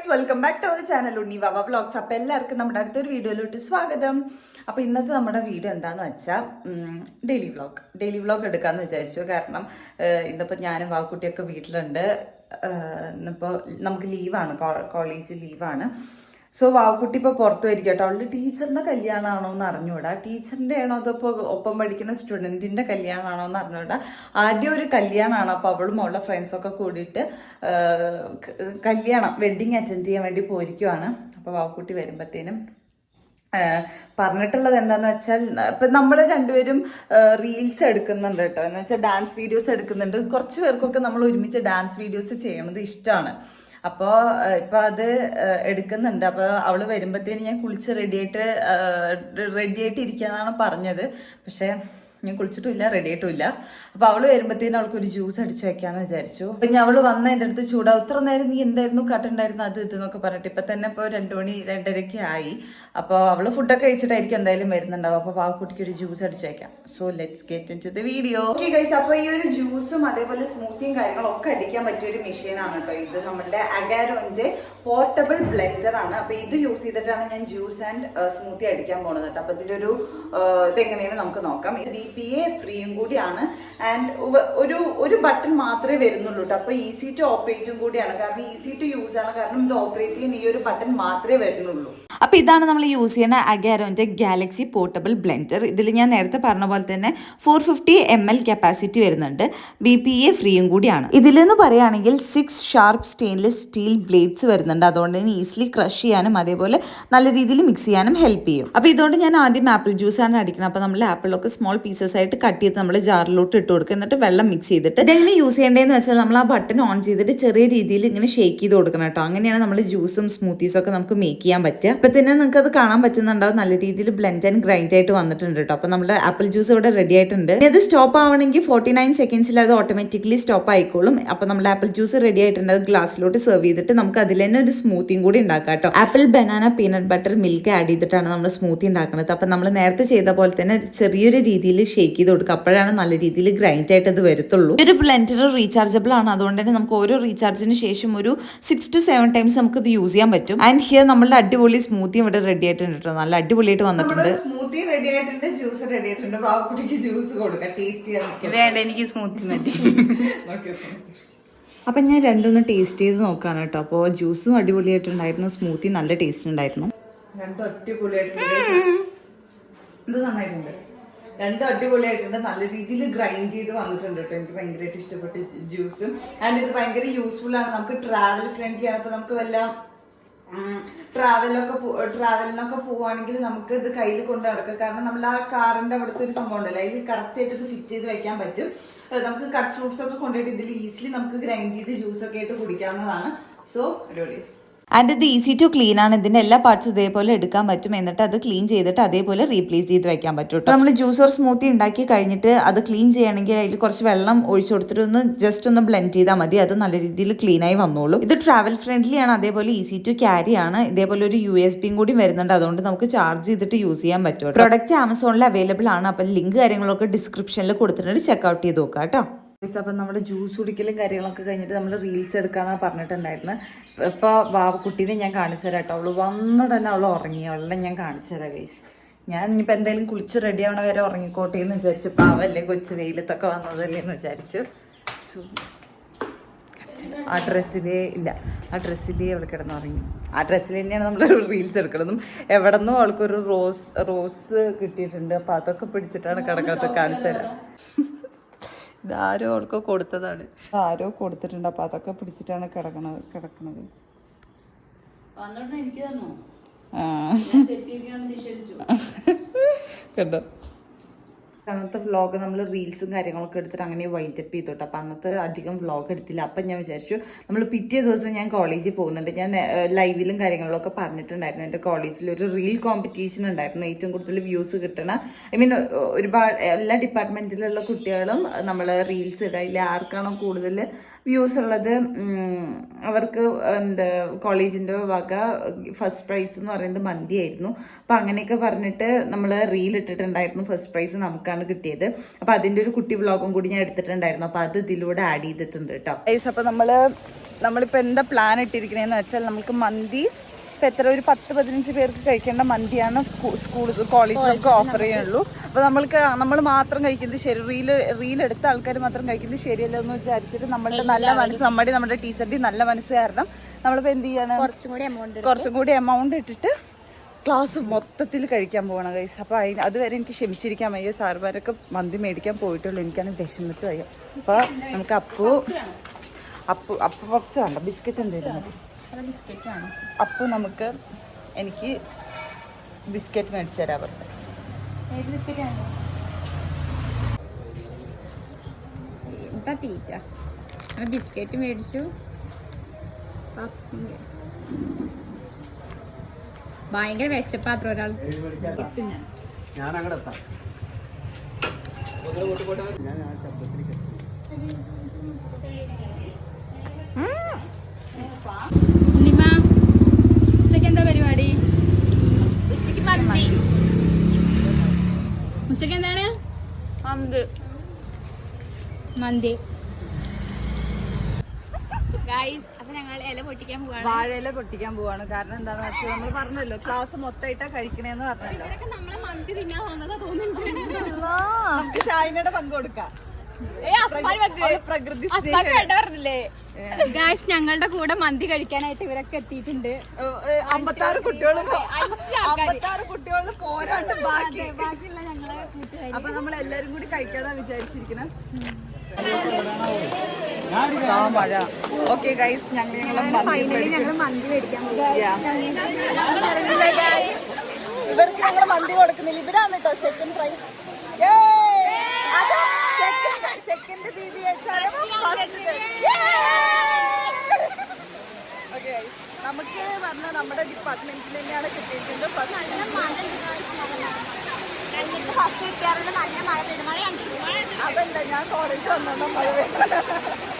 Guys welcome back to our channel Unni Vava vlogs അപ്പോൾ എല്ലാവർക്കും നമ്മുടെ അടുത്തൊരു വീഡിയോയിലോട്ട് സ്വാഗതം. അപ്പോൾ ഇന്നത്തെ നമ്മുടെ വീഡിയോ എന്താണെന്ന് വെച്ചാൽ ഡെയിലി വ്ളോഗ് ഡെയിലി വ്ളോഗ് എടുക്കാമെന്ന് വിചാരിച്ചു. കാരണം ഇന്നിപ്പോൾ ഞാനും വാക്കുട്ടിയൊക്കെ വീട്ടിലുണ്ട്. ഇന്നിപ്പോൾ നമുക്ക് ലീവാണ് കോളേജ് ലീവാണ് സോ വാവുക്കുട്ടി ഇപ്പോൾ പുറത്തു വരിക കേട്ടോ അവളുടെ ടീച്ചറിന്റെ കല്യാണമാണോ എന്ന് അറിഞ്ഞുകൂടാ ടീച്ചറിന്റെ ആണോ അതോ ഒപ്പം പഠിക്കുന്ന സ്റ്റുഡന്റിന്റെ കല്യാണമാണോ എന്ന് അറിഞ്ഞുകൂടാ ആദ്യം ഒരു കല്യാണമാണ്. അപ്പോൾ അവളും അവളുടെ ഫ്രണ്ട്സൊക്കെ കൂടിയിട്ട് കല്യാണം വെഡിങ് അറ്റൻഡ് ചെയ്യാൻ വേണ്ടി പോയിരിക്കുവാണ്. അപ്പോൾ വാവുക്കുട്ടി വരുമ്പോഴത്തേനും പറഞ്ഞിട്ടുള്ളത് എന്താന്ന് വെച്ചാൽ ഇപ്പൊ നമ്മൾ രണ്ടുപേരും റീൽസ് എടുക്കുന്നുണ്ട് കേട്ടോ എന്ന് വെച്ചാൽ ഡാൻസ് വീഡിയോസ് എടുക്കുന്നുണ്ട്. കുറച്ച് പേർക്കൊക്കെ നമ്മൾ ഒരുമിച്ച് ഡാൻസ് വീഡിയോസ് ചെയ്യണത് ഇഷ്ടമാണ് അപ്പോൾ ഇപ്പൊ അത് എടുക്കുന്നുണ്ട്. അപ്പോൾ അവൾ വരുമ്പോഴത്തേന് ഞാൻ കുളിച്ച് റെഡിയായിട്ട് റെഡിയായിട്ട് ഇരിക്കാന്നാണ് പറഞ്ഞത്. പക്ഷേ ഞാൻ കുളിച്ചിട്ടുമില്ല റെഡി ആയിട്ടുമില്ല. അപ്പൊ അവൾ വരുമ്പോഴത്തേനും അവൾക്ക് ഒരു ജ്യൂസ് അടിച്ചു വെക്കാന്ന് വിചാരിച്ചു. ഞാൻ അവൾ വന്ന എന്റെ അടുത്ത് ചൂടാ ഇത്ര നേരം നീ എന്തായിരുന്നു കട്ടുണ്ടായിരുന്നു അത് ഇത് എന്നൊക്കെ പറഞ്ഞിട്ട് ഇപ്പൊ തന്നെ ഇപ്പൊ രണ്ടു മണി രണ്ടരയ്ക്ക് ആയി. അപ്പൊ അവൾ ഫുഡൊക്കെ കഴിച്ചിട്ടായിരിക്കും എന്തായാലും വരുന്നുണ്ടാവും അപ്പൊ പാവക്കുട്ടിക്ക് ഒരു ജ്യൂസ് അടിച്ചു വെക്കാം. So let's get into video okay guys അപ്പൊ ഈ ഒരു ജ്യൂസും അതേപോലെ സ്മൂത്തിയും കാര്യങ്ങളും ഒക്കെ അടിക്കാൻ പറ്റിയ ഒരു മെഷീനാണ് കേട്ടോ ഇത്. നമ്മുടെ അഗാരോന്റെ പോർട്ടബിൾ ബ്ലെൻഡർ ആണ്. അപ്പൊ ഇത് യൂസ് ചെയ്തിട്ടാണ് ഞാൻ ജ്യൂസ് ആൻഡ് സ്മൂത്തി അടിക്കാൻ കേട്ടോ. അപ്പൊ ഇതിന്റെ ഒരു ഇതെങ്ങനെയാണ് നമുക്ക് നോക്കാം. ഇത് പി എ ഫ്രീയും കൂടിയാണ്. ആൻഡ് ഒരു ഒരു ബട്ടൺ മാത്രമേ വരുന്നുള്ളൂ കേട്ടോ അപ്പോൾ ഈസി ടു ഓപ്പറേറ്റും കൂടിയാണ്. കാരണം ഈസി ടു യൂസ് ആണ്. കാരണം ഇത് ഓപ്പറേറ്റ് ചെയ്യുന്ന ഈ ഒരു ബട്ടൺ മാത്രമേ വരുന്നുള്ളൂ. അപ്പോൾ ഇതാണ് നമ്മൾ യൂസ് ചെയ്യുന്ന അഗാരോന്റെ ഗാലക്സി പോർട്ടബിൾ ബ്ലെൻഡർ ഇതിൽ ഞാൻ നേരത്തെ പറഞ്ഞ പോലെ തന്നെ ഫോർ ഫിഫ്റ്റി എം എൽ കപ്പാസിറ്റി വരുന്നുണ്ട്. ബി പി എ ഫ്രീയും കൂടിയാണ്. ഇതിലെന്ന് പറയുകയാണെങ്കിൽ six sharp stainless steel blades വരുന്നുണ്ട്. അതുകൊണ്ട് തന്നെ ഈസിലി ക്രഷ് ചെയ്യാനും അതേപോലെ നല്ല രീതിയിൽ മിക്സ് ചെയ്യാനും ഹെൽപ്പ് ചെയ്യും. അപ്പോൾ ഇതുകൊണ്ട് ഞാൻ ആദ്യം ആപ്പിൾ ജ്യൂസാണ് അടിക്കുന്നത് അപ്പോൾ നമ്മൾ ആപ്പിളൊക്കെ സ്മോൾ പീസസ് ആയിട്ട് കട്ട് ചെയ്ത് നമ്മൾ ജാറിലോട്ട് ഇട്ട് കൊടുക്കുക. എന്നിട്ട് വെള്ളം മിക്സ് ചെയ്തിട്ട് ഇതെങ്ങനെ യൂസ് ചെയ്യേണ്ടതെന്ന് വെച്ചാൽ നമ്മൾ ആ ബട്ടൺ ഓൺ ചെയ്തിട്ട് ചെറിയ രീതിയിൽ ഇങ്ങനെ ഷേക്ക് ചെയ്ത് കൊടുക്കണം കേട്ടോ. അങ്ങനെയാണ് നമ്മൾ ജ്യൂസും സ്മൂത്തീസും ഒക്കെ നമുക്ക് മേക്ക് ചെയ്യാൻ പറ്റുക. ഇപ്പൊ തന്നെ നിങ്ങൾക്ക് അത് കാണാൻ പറ്റുന്നുണ്ടാവും. നല്ല രീതിയിൽ ബ്ലെൻഡ് ആൻഡ് ഗ്രൈൻഡ് ആയിട്ട് വന്നിട്ടുണ്ട് കേട്ടോ അപ്പോൾ നമ്മുടെ ആപ്പിൾ ജ്യൂസ് ഇവിടെ റെഡി ആയിട്ടുണ്ട്. ഇനി അത് സ്റ്റോപ്പ് ആവണമെങ്കിൽ ഫോർട്ടി നയൻ സെക്കൻഡ്സിൽ അത് ഓട്ടോമാറ്റിക്കലി സ്റ്റോപ്പ് ആയിക്കോളും. അപ്പോൾ നമ്മുടെ ആപ്പിൾ ജ്യൂസ് റെഡി ആയിട്ടുണ്ട്. അത് ഗ്ലാസ്സിലോട്ട് സെർവ് ചെയ്തിട്ട് നമുക്ക് അതിൽ തന്നെ ഒരു സ്മൂത്തിയും കൂടി ഉണ്ടാക്കാം കേട്ടോ apple banana peanut butter milk add ചെയ്തിട്ടാണ് നമ്മൾ സ്മൂത്തി ഉണ്ടാക്കുന്നത്. അപ്പം നമ്മൾ നേരത്തെ ചെയ്ത പോലെ തന്നെ ചെറിയൊരു രീതിയിൽ ഷേക്ക് ചെയ്ത് കൊടുക്കുക. അപ്പോഴാണ് നല്ല രീതിയിൽ ഗ്രൈൻഡ് ആയിട്ട് അത് വരത്തുള്ളൂ. ഒരു ബ്ലെൻഡർ റീചാർജബിൾ ആണ്. അതുകൊണ്ട് തന്നെ നമുക്ക് ഓരോ റീചാർജിന് ശേഷം ഒരു സിക്സ് ടു സെവൻ ടൈംസ് നമുക്ക് ഇത് യൂസ് ചെയ്യാൻ പറ്റും. ആൻഡ് ഹിയർ നമ്മളുടെ അടിപൊളി സ്മൂത്തി ഇവിടെ റെഡി ആയിട്ടുണ്ട് കേട്ടോ നല്ല അടിപൊളിയായിട്ട് വന്നിട്ടുണ്ട്. സ്മൂത്തി റെഡി ആയിട്ടുണ്ട് ജ്യൂസ് റെഡി ആയിട്ടുണ്ട്. പാവക്കുട്ടിക്ക് ജ്യൂസ് കൊടുക്കാം ടേസ്റ്റ് ചെയ്യാൻ വേണ്ട എനിക്ക് സ്മൂത്തി മതി. അപ്പം ഞാൻ രണ്ടൊന്ന് ടേസ്റ്റ് ചെയ്ത് നോക്കാണ് കേട്ടോ അപ്പോൾ ജ്യൂസും അടിപൊളിയായിട്ടുണ്ടായിരുന്നു സ്മൂത്തി നല്ല ടേസ്റ്റ് ഉണ്ടായിരുന്നു. രണ്ടും അടിപൊളിയായിട്ടുണ്ട്. ഇത് നന്നായിട്ടുണ്ട്. രണ്ടും അടിപൊളിയായിട്ടുണ്ട്. നല്ല രീതിയിൽ ഗ്രൈൻഡ് ചെയ്ത് വന്നിട്ടുണ്ട് കേട്ടോ എനിക്ക് ഭയങ്കരമായിട്ട് ഇഷ്ടപ്പെട്ട ജ്യൂസ് ആൻഡ് ഇത് ഭയങ്കര യൂസ്ഫുൾ ആണ്. നമുക്ക് ട്രാവൽ ഫ്രണ്ട്ലി ആണ്. അപ്പോൾ നമുക്ക് വല്ല ട്രാവലൊക്കെ ട്രാവലിനൊക്കെ പോവുകയാണെങ്കിൽ നമുക്ക് ഇത് കയ്യിൽ കൊണ്ട് നടക്കാം. കാരണം നമ്മൾ ആ കാറിന്റെ അവിടുത്തെ ഒരു സംഭവം ഉണ്ടല്ലോ. അതിൽ കറക്റ്റ് ആയിട്ട് ഇത് ഫിറ്റ് ചെയ്ത് വെക്കാൻ പറ്റും. നമുക്ക് കട്ട് ഫ്രൂട്ട്സ് ഒക്കെ കൊണ്ടുപോയിട്ട് ഇതിൽ ഈസിലി നമുക്ക് ഗ്രൈൻഡ് ചെയ്ത് ജ്യൂസ് ഒക്കെ ആയിട്ട് കുടിക്കാവുന്നതാണ്. സോ അടിപൊളി. ആൻഡ് ഇത് ഈസി ടു ക്ലീൻ ആണ്. ഇതിന്റെ എല്ലാ പാർട്സും ഇതേപോലെ എടുക്കാൻ പറ്റും. എന്നിട്ട് അത് ക്ലീൻ ചെയ്തിട്ട് അതേപോലെ റീപ്ലേസ് ചെയ്ത് വെക്കാൻ പറ്റും നമ്മൾ ജ്യൂസ് ഓർ സ്മൂത്തി ഉണ്ടാക്കി കഴിഞ്ഞിട്ട് അത് ക്ലീൻ ചെയ്യണമെങ്കിൽ അതിൽ കുറച്ച് വെള്ളം ഒഴിച്ചു കൊടുത്തിട്ട് ഒന്ന് ജസ്റ്റ് ഒന്ന് ബ്ലെൻഡ് ചെയ്താൽ മതി. അത് നല്ല രീതിയിൽ ക്ലീൻ ആയി വന്നോളൂ. ഇത് ട്രാവൽ ഫ്രണ്ട്ലി ആണ്. അതേപോലെ ഈസി ടു ക്യാരി ആണ്. ഇതേപോലെ ഒരു യു എസ് ബിയും കൂടി വരുന്നുണ്ട്. അതുകൊണ്ട് നമുക്ക് ചാർജ് ചെയ്തിട്ട് യൂസ് ചെയ്യാൻ പറ്റും പ്രൊഡക്റ്റ് ആമസോണിൽ അവൈലബിൾ ആണ്. അപ്പം ലിങ്ക് കാര്യങ്ങളൊക്കെ ഡിസ്ക്രിപ്ഷനിൽ കൊടുത്തിട്ടുണ്ട്. ചെക്ക്ഔട്ട് ചെയ്ത് നോക്കാം കേട്ടോ അപ്പം നമ്മൾ ജ്യൂസ് കുടിക്കലും കാര്യങ്ങളൊക്കെ കഴിഞ്ഞിട്ട് നമ്മൾ റീൽസ് എടുക്കാമെന്നാണ് പറഞ്ഞിട്ടുണ്ടായിരുന്നു. ഇപ്പോൾ വാവക്കുട്ടീനെ ഞാൻ കാണിച്ചു തരാം കേട്ടോ അവൾ വന്നിട്ട് തന്നെ അവൾ ഉറങ്ങി. അവളെ ഞാൻ കാണിച്ചു തരാം ഗൈസ് ഞാൻ ഇനിയിപ്പോൾ എന്തായാലും കുളിച്ച് റെഡി ആവണ വരെ ഉറങ്ങിക്കോട്ടെ എന്ന് വിചാരിച്ചു. പാവല്ലേ കൊച്ചു വെയിലത്തൊക്കെ വന്നതല്ലേ എന്ന് വിചാരിച്ചു. ആ ഡ്രസ്സിലേ ഇല്ല. ആ ഡ്രസ്സിലേ അവൾ കിടന്നുറങ്ങി. ആ ഡ്രസ്സിൽ തന്നെയാണ് നമ്മൾ റീൽസ് എടുക്കുന്നതും എവിടെ നിന്നും അവൾക്കൊരു റോസ് റോസ് കിട്ടിയിട്ടുണ്ട്. അപ്പം അതൊക്കെ പിടിച്ചിട്ടാണ് കിടക്കാത്ത കാണിച്ചു തരാം. ഇതാരോ അവൾക്ക് കൊടുത്തതാണ്. ആരോ കൊടുത്തിട്ടുണ്ട്. അപ്പൊ അതൊക്കെ പിടിച്ചിട്ടാണ് കിടക്കണത് കിടക്കണത്. കണ്ടോ? അന്നത്തെ വ്ളോഗ് നമ്മൾ റീൽസും കാര്യങ്ങളൊക്കെ എടുത്തിട്ട് അങ്ങനെ വൈൻഡപ്പ് ചെയ്തോട്ടെ. അപ്പം അന്നത്തെ അധികം വ്ളോഗ് എടുത്തില്ല. അപ്പം ഞാൻ വിചാരിച്ചു നമ്മൾ പിറ്റേ ദിവസം ഞാൻ കോളേജിൽ പോകുന്നുണ്ട്. ഞാൻ ലൈവിലും കാര്യങ്ങളിലൊക്കെ പറഞ്ഞിട്ടുണ്ടായിരുന്നു. എന്റെ കോളേജിൽ ഒരു റീൽ കോമ്പറ്റീഷൻ ഉണ്ടായിരുന്നു. ഏറ്റവും കൂടുതൽ വ്യൂസ് കിട്ടണ ഐ മീൻ ഒരുപാട് എല്ലാ ഡിപ്പാർട്ട്മെന്റിലുള്ള കുട്ടികളും നമ്മൾ റീൽസ് ഇടുക ഇല്ല ആർക്കാണോ കൂടുതൽ വ്യൂസ് ഉള്ളത് അവർക്ക് എന്താ കോളേജിന്റെ വക ഫസ്റ്റ് പ്രൈസ് എന്ന് പറയുന്നത് മന്തിയായിരുന്നു. അപ്പം അങ്ങനെയൊക്കെ പറഞ്ഞിട്ട് നമ്മൾ റീൽ ഇട്ടിട്ടുണ്ടായിരുന്നു ഫസ്റ്റ് പ്രൈസ് നമുക്കാണ് കിട്ടിയത്. അപ്പം അതിന്റെ ഒരു കുട്ടി വ്ളോഗും കൂടി ഞാൻ എടുത്തിട്ടുണ്ടായിരുന്നു. അപ്പം അത് ഇതിലൂടെ ആഡ് ചെയ്തിട്ടുണ്ട് കേട്ടോ. അപ്പം നമ്മൾ നമ്മളിപ്പോൾ എന്താ പ്ലാൻ ഇട്ടിരിക്കണേന്ന് വെച്ചാൽ നമുക്ക് മന്തി ഇപ്പം എത്ര? ഒരു പത്ത് പതിനഞ്ച് പേർക്ക് കഴിക്കേണ്ട മന്തിയാണ് സ്കൂൾ കോളേജിലൊക്കെ ഓഫർ ചെയ്യുള്ളൂ. അപ്പോൾ നമ്മൾക്ക് നമ്മൾ മാത്രം കഴിക്കുന്നത് ശരി റീൽ റീൽ എടുത്ത ആൾക്കാർ മാത്രം കഴിക്കുന്നത് ശരിയല്ല എന്ന് വിചാരിച്ചിട്ട് നമ്മളുടെ നല്ല മനസ്സ് നമ്മുടെ നമ്മുടെ ടീച്ചറിന്റെ നല്ല മനസ്സ് കാരണം നമ്മളിപ്പോൾ എന്ത് ചെയ്യാണ്? കുറച്ചും കൂടി എമൗണ്ട് ഇട്ടിട്ട് ക്ലാസ് മൊത്തത്തിൽ കഴിക്കാൻ പോകണം കൈസ് അപ്പോൾ അതിന് അതുവരെ എനിക്ക് ക്ഷമിച്ചിരിക്കാൻ വയ്യ. സാർമാരൊക്കെ മന്തി മേടിക്കാൻ പോയിട്ടുള്ളൂ. എനിക്കാണ് വിശന്നിട്ട് വയ്യ. അപ്പോൾ നമുക്ക് അപ്പു അപ്പു അപ്പു പപ്സ് വേണ്ട. ബിസ്ക്കറ്റ് എന്തെങ്കിലും. മതി ബിസ്ക്കറ്റ് ആണ് അപ്പു നമുക്ക് എനിക്ക് ബിസ്ക്കറ്റ് മേടിച്ചു തരാൻ പറഞ്ഞു. ഏത് ബിസ്ക്കറ്റ് ആണ് എന്താ തീറ്റ ബിസ്ക്കറ്റ് മേടിച്ചു. ഭയങ്കര വിശപ്പാത്ര ഒരാൾ. ഞാൻ ഞാൻ അങ്ങോട്ട് എത്താം ഞാൻ ആ ഉച്ചയ്ക്ക് എന്താ പരിപാടി ഉച്ചയ്ക്ക് മന്തി ഉച്ചയ്ക്ക് എന്താണ്? മന്തി. മന്തി. ഗൈസ് അപ്പൊ ഞങ്ങൾ ഇല പൊട്ടിക്കാൻ പോവാണ്. വാഴയില പൊട്ടിക്കാൻ പോവാണ്. കാരണം എന്താണെന്ന് വെച്ചാൽ നമ്മൾ പറഞ്ഞല്ലോ ക്ലാസ് മൊത്തമായിട്ടാ കഴിക്കണേന്ന് പറഞ്ഞല്ലോ. നമ്മളെ മന്തി തിന്നാൻ വന്നതാ തോന്നുന്നുണ്ട്. നമുക്ക് ഷായിനയുടെ പങ്ക് കൊടുക്കാം. ഗായ്സ് ഞങ്ങളുടെ കൂടെ മന്തി കഴിക്കാനായിട്ട് ഇവരൊക്കെ എത്തിയിട്ടുണ്ട്. അമ്പത്താറ് കുട്ടികളും. അമ്പത്താറ് കുട്ടികളും പോരാണ്ട് ബാക്കി. ബാക്കിയുള്ള ഞങ്ങളെ കൂട്ടുകാർ അപ്പൊ നമ്മൾ എല്ലാരും കൂടി കഴിക്കാതാ വിചാരിച്ചിരിക്കണേ മഴ ഓക്കെ ഗൈസ് ഞങ്ങൾ ഞങ്ങളെ മന്തി മേടിക്കാൻ. ഇവർക്ക് ഞങ്ങൾ മന്തി കൊടുക്കുന്നില്ല. ഇവരാണ് കേട്ടോ second prize second B B H നമുക്ക് പറഞ്ഞ നമ്മുടെ ഡിപ്പാർട്ട്മെന്റിൽ തന്നെയാണ് കിട്ടിയിട്ടുണ്ട് ഫസ്റ്റ് ഞങ്ങൾക്ക് ഫസ്റ്റ് കിട്ടിയാറുണ്ട് നല്ല മഴ പെരുമഴയാണ് അതല്ല ഞാൻ കോളേജ് വന്നോ മഴ പെയ്യുന്നത്.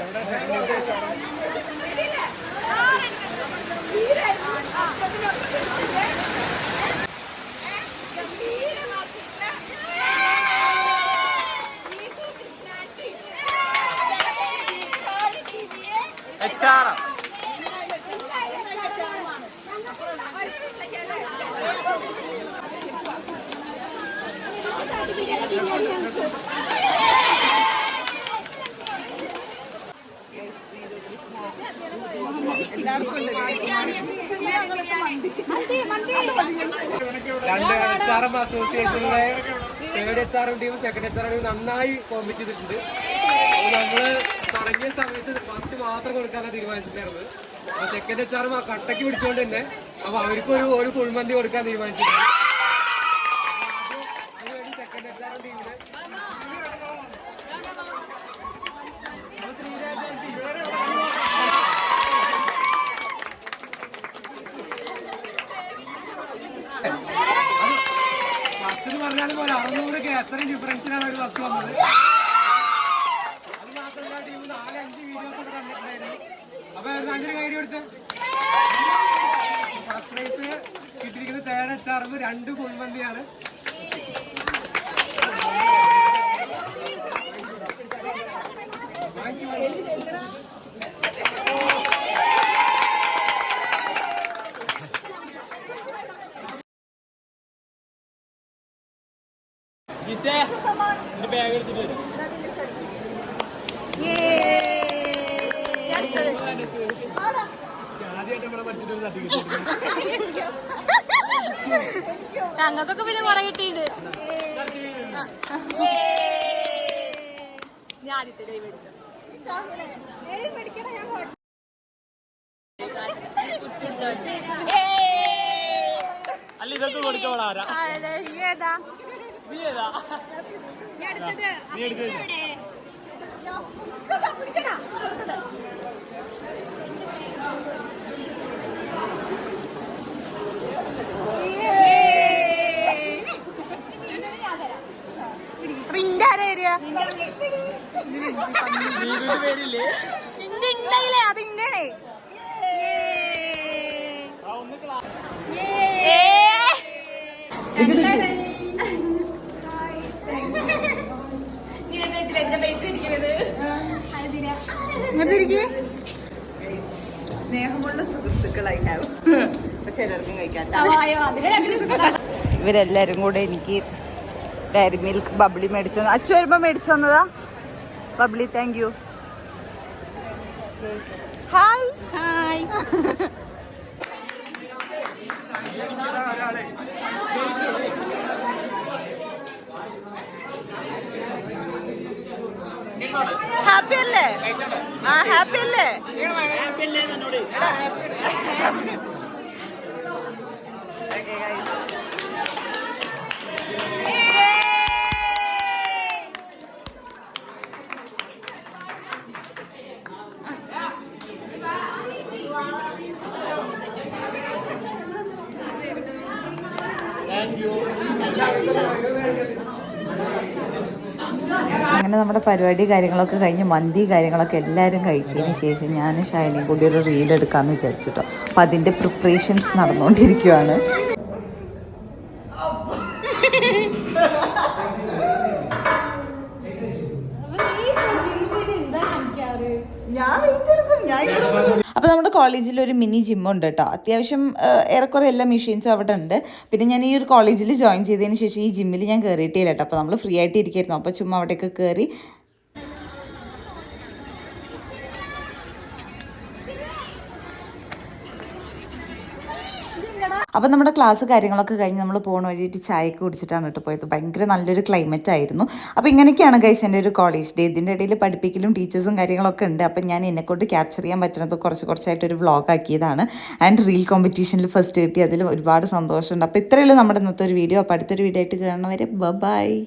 എല്ലാവർക്കും ഉണ്ട് രണ്ട് എച്ച് ആർ എം അസോസിയേഷനിലെ തേർഡ് എച്ച് ആർ എം ടീമും സെക്കൻഡ് എച്ച് ആർ എം ടീമും നന്നായി കോമ്പറ്റ് ചെയ്തിട്ടുണ്ട്. നമ്മൾ തുടങ്ങിയ സമയത്ത് ഫസ്റ്റ് മാത്രം കൊടുക്കാനാണ് തീരുമാനിച്ചിട്ടുണ്ടായിരുന്നത്. സെക്കൻഡ് എച്ച് ആർ എം കട്ടക്ക് പിടിച്ചുകൊണ്ട് തന്നെ അപ്പൊ അവർക്ക് ഒരു ഒരു ഫുൾ മന്തി കൊടുക്കാൻ തീരുമാനിച്ചിട്ടുണ്ട് അതിനുവേണ്ടി സെക്കൻഡ് എച്ച് ആർ എം ടീമിന് അപ്പൊ ശ്രീരാജ് പോലെ അറുന്നൂറ് എത്രയും ഡിഫറൻസിലാണ് ഒരു ബസ് വന്നത്. അത് ടീം നാല് വീഡിയോസ് ഒക്കെ കണ്ടിട്ടുണ്ടായിരുന്നു. അപ്പൊ നല്ലൊരു കൈഡി കൊടുത്ത്. ഫസ്റ്റ് പ്രൈസ് തേർഡ് ആർ രണ്ട് കുഴിമന്തിയാണ് ബാഗ് എടുത്തിട്ട് വരും ആദ്യമായിട്ട് നമ്മളെ പഠിച്ചിട്ടൊരു സർട്ടിഫിക്കറ്റ് ഞങ്ങൾക്കൊക്കെ പിന്നെ കുറെ കിട്ടിയിട്ടുണ്ട്. ഞാൻ ആദ്യത്തെ കൈ മേടിച്ചു അല്ല ഇതൊക്കെ കൊടുക്കോളാ അതെ, ഈ ഏതാ? അടുത്തത്. അപ്പൊ ഇതെവിടെ? അപ്പൊ ഇന്റെ ആരാ വരിക? ഇന്റെ ഇണ്ടല്ലേ അത് സ്നേഹമുള്ള സുഹൃത്തുക്കളായി ഹാവ് പക്ഷെ എല്ലാവർക്കും കഴിക്കാം ഇവരെല്ലാരും കൂടെ എനിക്ക് ഡയറി മിൽക്ക് ബബ്ലി മേടിച്ചു അച്ഛൻ വരുമ്പോ മേടിച്ചു തന്നതാ? Bubbly thank you hi hi happy അല്ലേ ആ ഹാപ്പി അല്ലേ Thank guys. അങ്ങനെ നമ്മുടെ പരിപാടി കാര്യങ്ങളൊക്കെ കഴിഞ്ഞ് മന്തി കാര്യങ്ങളൊക്കെ എല്ലാവരും കഴിച്ചതിന് ശേഷം ഞാൻ ഷൈനിയും കൂടി ഒരു റീൽ എടുക്കാമെന്ന് വിചാരിച്ചിട്ടോ. അപ്പം അതിന്റെ പ്രിപ്പറേഷൻസ് നടന്നുകൊണ്ടിരിക്കുവാണ്. ഞാൻ വെയിറ്റ് എടുക്കും. ഞാൻ അപ്പോൾ നമ്മുടെ കോളേജിൽ ഒരു മിനി ജിമ്മുണ്ട് കേട്ടോ അത്യാവശ്യം ഏറെക്കുറെ എല്ലാ മെഷീൻസും അവിടെ ഉണ്ട്. പിന്നെ ഞാൻ ഈ ഒരു കോളേജിൽ ജോയിൻ ചെയ്തതിന് ശേഷം ഈ ജിമ്മിൽ ഞാൻ കയറിയിട്ടില്ല കേട്ടോ അപ്പോൾ നമ്മൾ ഫ്രീ ആയിട്ട് ഇരിക്കായിരുന്നു. അപ്പോൾ ചുമ്മാ അവിടെയൊക്കെ കയറി അപ്പോൾ നമ്മുടെ ക്ലാസ് കാര്യങ്ങളൊക്കെ കഴിഞ്ഞ് നമ്മൾ പോകണ വഴിയിട്ട് ചായയൊക്കെ കുടിച്ചിട്ടാണ് കേട്ടോ പോയത്. ഭയങ്കര നല്ലൊരു ക്ലൈമറ്റ് ആയിരുന്നു. അപ്പോൾ ഇങ്ങനെയൊക്കെയാണ് ഗൈസ് എന്റെ ഒരു കോളേജ് ഡേ ഇതിന്റെ ഇടയിൽ പഠിപ്പിക്കലും ടീച്ചേഴ്സും കാര്യങ്ങളൊക്കെ ഉണ്ട്. അപ്പം ഞാൻ എന്നെക്കൊണ്ട് ക്യാപ്ചർ ചെയ്യാൻ പറ്റുന്നത് കുറച്ച് കുറച്ചായിട്ട് ഒരു വ്ളോഗ് ആക്കിയതാണ്. ആൻഡ് റീൽ കോമ്പറ്റീഷനിൽ ഫസ്റ്റ് കിട്ടി. അതിൽ ഒരുപാട് സന്തോഷമുണ്ട്. അപ്പോൾ ഇത്രയുള്ളൂ നമ്മുടെ ഇന്നത്തെ ഒരു വീഡിയോ അപ്പോൾ അടുത്തൊരു വീഡിയോ ആയിട്ട് കാണുന്നവരെ ബൈ